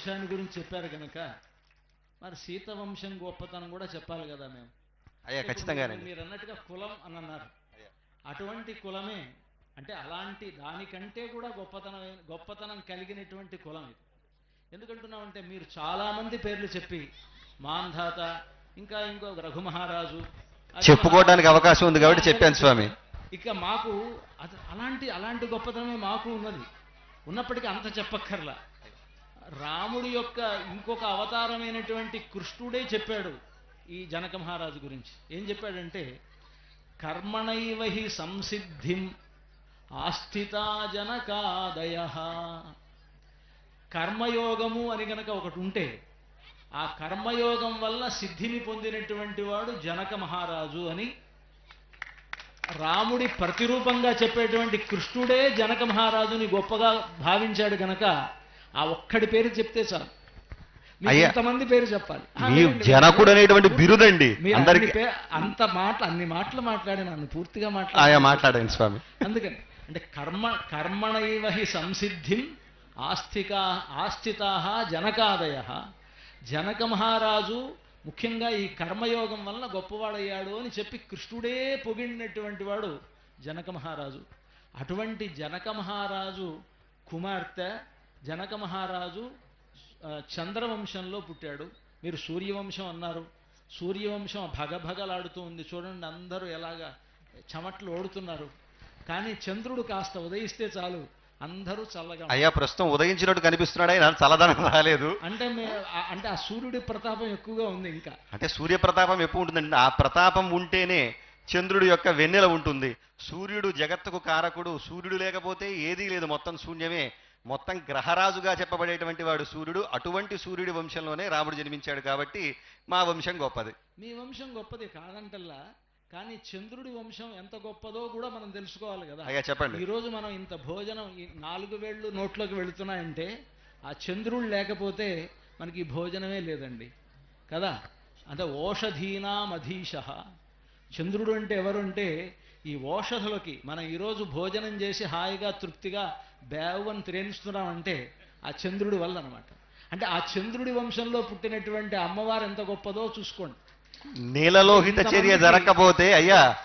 వంశాన్ని గురించి చెప్పారు కనుక మరి సీత వంశం గొప్పతనం కూడా చెప్పాలి కదా మేము. అయ్యా ఖచ్చితంగానండి. మీరు అన్నట్టుగా కులం అని అన్నారు. అటువంటి కులమే అంటే అలాంటి దానికంటే కూడా గొప్పతనం గొప్పతనం కలిగినటువంటి కులం ఇది. ఎందుకంటున్నామంటే మీరు చాలా మంది పేర్లు చెప్పి మాంధాత ఇంకా ఇంకో రఘుమహారాజు చెప్పుకోవడానికి అవకాశం ఉంది కాబట్టి చెప్పాను స్వామి. ఇక మాకు అలాంటి అలాంటి గొప్పతనమే మాకు ఉన్నది. ఉన్నప్పటికీ అంత చెప్పక్కర్లా. రాముడి యొక్క ఇంకొక అవతారమైనటువంటి కృష్ణుడే చెప్పాడు ఈ జనక మహారాజు గురించి. ఏం చెప్పాడంటే కర్మణైవహి సంసిద్ధిం ఆస్థితా జనకాదయ కర్మయోగము అని గనక ఒకటి ఉంటే ఆ కర్మయోగం వల్ల సిద్ధిని పొందినటువంటి వాడు జనక మహారాజు అని రాముడి ప్రతిరూపంగా చెప్పేటువంటి కృష్ణుడే జనక మహారాజుని గొప్పగా భావించాడు గనక ఆ ఒక్కడి పేరు చెప్తే చాలు. ఇంతమంది పేరు చెప్పాలి. జనకుడు అనేటువంటి బిరుదండి అందరికి. అంత మాటలు అన్ని మాటలు మాట్లాడినాను పూర్తిగా ఆయా మాట్లాడాను మాట్లాడండి స్వామి. అందుకని అంటే కర్మ కర్మణైవ హి సంసిద్ధిం ఆస్తికా ఆస్థితా జనకాదయ. జనక మహారాజు ముఖ్యంగా ఈ కర్మయోగం వలన గొప్పవాడయ్యాడు అని చెప్పి కృష్ణుడే పొగిడినటువంటి వాడు జనక మహారాజు. అటువంటి జనక మహారాజు కుమార్తె జనక మహారాజు చంద్రవంశంలో పుట్టాడు. మీరు సూర్యవంశం అన్నారు. సూర్యవంశం భగభగలాడుతూ ఉంది. చూడండి అందరూ ఎలాగా చెమట్లు ఓడుతున్నారు. కానీ చంద్రుడు కాస్త ఉదయిస్తే చాలు. అందరూ చల్లగా. అయ్యా ప్రస్తుతం ఉదయించినట్టు కనిపిస్తున్నాడు? ఆయన చల్లదనం రాలేదు. అంటే అంటే ఆ సూర్యుడి ప్రతాపం ఎక్కువగా ఉంది ఇంకా. అంటే సూర్యప్రతాపం ఎప్పుడు ఉంటుందండి. ఆ ప్రతాపం ఉంటేనే చంద్రుడి యొక్క వెన్నెల ఉంటుంది. సూర్యుడు జగత్తుకు కారకుడు. సూర్యుడు లేకపోతే ఏదీ లేదు. మొత్తం శూన్యమే. మొత్తం గ్రహరాజుగా చెప్పబడేటువంటి వాడు సూర్యుడు. అటువంటి సూర్యుడి వంశంలోనే రాముడు జన్మించాడు కాబట్టి మా వంశం గొప్పది. మీ వంశం గొప్పది కాదంటల్లా కానీ చంద్రుడి వంశం ఎంత గొప్పదో కూడా మనం తెలుసుకోవాలి కదా. అయ్యా చెప్పండి. ఈ రోజు మనం ఇంత భోజనం ఈ నాలుగు వేళ్ళు నోట్లోకి వెళుతున్నాయంటే ఆ చంద్రుడు లేకపోతే మనకి భోజనమే లేదండి. కదా? అంటే ఓషధీనాం అధీశ చంద్రుడు అంటే ఎవరు అంటే ఈ ఓషధులకి మనం ఈరోజు భోజనం చేసి హాయిగా తృప్తిగా బేవని త్రేణిస్తున్నామంటే ఆ చంద్రుడి వల్ల అనమాట అంటే ఆ చంద్రుడి వంశంలో పుట్టినటువంటి అమ్మవారు ఎంత గొప్పదో చూసుకోండి. నీలలోహిత చర్య జరగకపోతే అయ్యా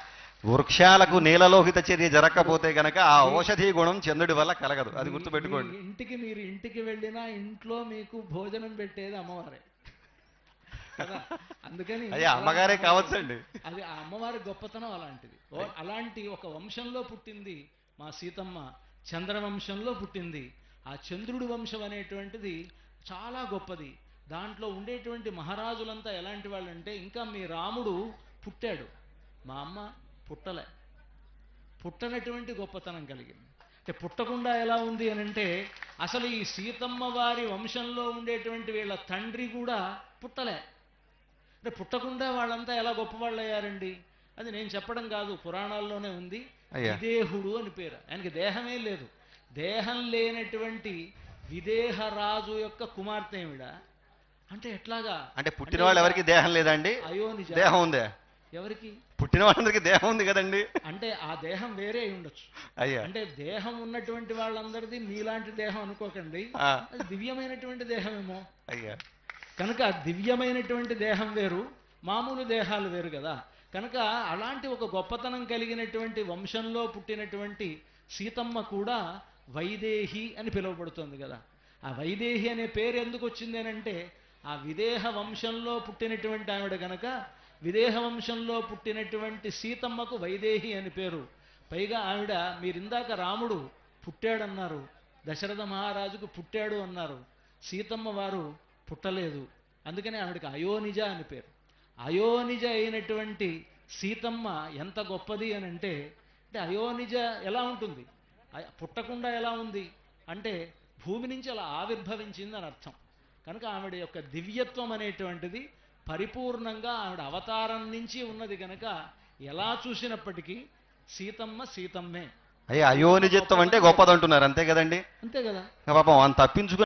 వృక్షాలకు నీలలోహిత చర్య జరగకపోతే గనక ఆ ఔషధీ గుణం చంద్రుడి వల్ల కలగదు. అది గుర్తుపెట్టుకోండి. ఇంటికి మీరు ఇంటికి వెళ్ళినా ఇంట్లో మీకు భోజనం పెట్టేది అమ్మవారే. కదా? అందుకని అయ్యా అమ్మగారే కావచ్చండి. అది ఆ అమ్మవారి గొప్పతనం అలాంటిది. అలాంటి ఒక వంశంలో పుట్టింది మా సీతమ్మ. చంద్రవంశంలో పుట్టింది. ఆ చంద్రుడి వంశం అనేటువంటిది చాలా గొప్పది. దాంట్లో ఉండేటువంటి మహారాజులంతా ఎలాంటి వాళ్ళంటే ఇంకా మీ రాముడు పుట్టాడు. మా అమ్మ పుట్టలే. పుట్టనటువంటి గొప్పతనం కలిగింది. అంటే పుట్టకుండా ఎలా ఉంది అని అంటే అసలు ఈ సీతమ్మ వారి వంశంలో ఉండేటువంటి వీళ్ళ తండ్రి కూడా పుట్టలే. అంటే పుట్టకుండా వాళ్ళంతా ఎలా గొప్పవాళ్ళు అయ్యారండి అది నేను చెప్పడం కాదు పురాణాల్లోనే ఉంది. అయ్యా. విదేహుడు అని పేరు. ఆయనకి దేహమే లేదు. దేహం లేనటువంటి విదేహ రాజు యొక్క కుమార్తె ఈవిడ అంటే ఎట్లాగా? అంటే పుట్టిన వాళ్ళు ఎవరికి దేహం లేదండి? అయోనిజ దేహం ఉందే? ఎవరికి? పుట్టిన వాళ్ళందరికీ దేహం ఉంది కదండి. అంటే ఆ దేహం వేరే అయి ఉండొచ్చు. అయ్యా. అంటే దేహం ఉన్నటువంటి వాళ్ళందరిది మీలాంటి దేహం అనుకోకండి. అది దివ్యమైనటువంటి దేహమేమో. అయ్యా. కనుక దివ్యమైనటువంటి దేహం వేరు మామూలు దేహాలు వేరు కదా. కనుక అలాంటి ఒక గొప్పతనం కలిగినటువంటి వంశంలో పుట్టినటువంటి సీతమ్మ కూడా వైదేహి అని పిలువబడుతోంది కదా. ఆ వైదేహి అనే పేరు ఎందుకు వచ్చింది అంటే ఆ విదేహ వంశంలో పుట్టినటువంటి ఆవిడ కనుక విదేహ వంశంలో పుట్టినటువంటి సీతమ్మకు వైదేహి అని పేరు. పైగా ఆవిడ మీరిందాక రాముడు పుట్టాడన్నారు దశరథ మహారాజుకు పుట్టాడు అన్నారు. సీతమ్మ వారు పుట్టలేదు. అందుకని ఆవిడకి అయోనిజ అని పేరు. అయోనిజ అయినటువంటి సీతమ్మ ఎంత గొప్పది అని అంటే అంటే అయోనిజ ఎలా ఉంటుంది? పుట్టకుండా ఎలా ఉంది? అంటే భూమి నుంచి అలా ఆవిర్భవించింది అని అర్థం. కనుక ఆవిడ యొక్క దివ్యత్వం అనేటువంటిది పరిపూర్ణంగా ఆవిడ అవతారం నుంచి ఉన్నది కనుక ఎలా చూసినప్పటికీ సీతమ్మ సీతమ్మే. అయ్యా అయోనిజత్వం అంటే గొప్పదంటున్నారు అంతే కదండి? అంతే కదా? పాపం అంత తప్పించుకుని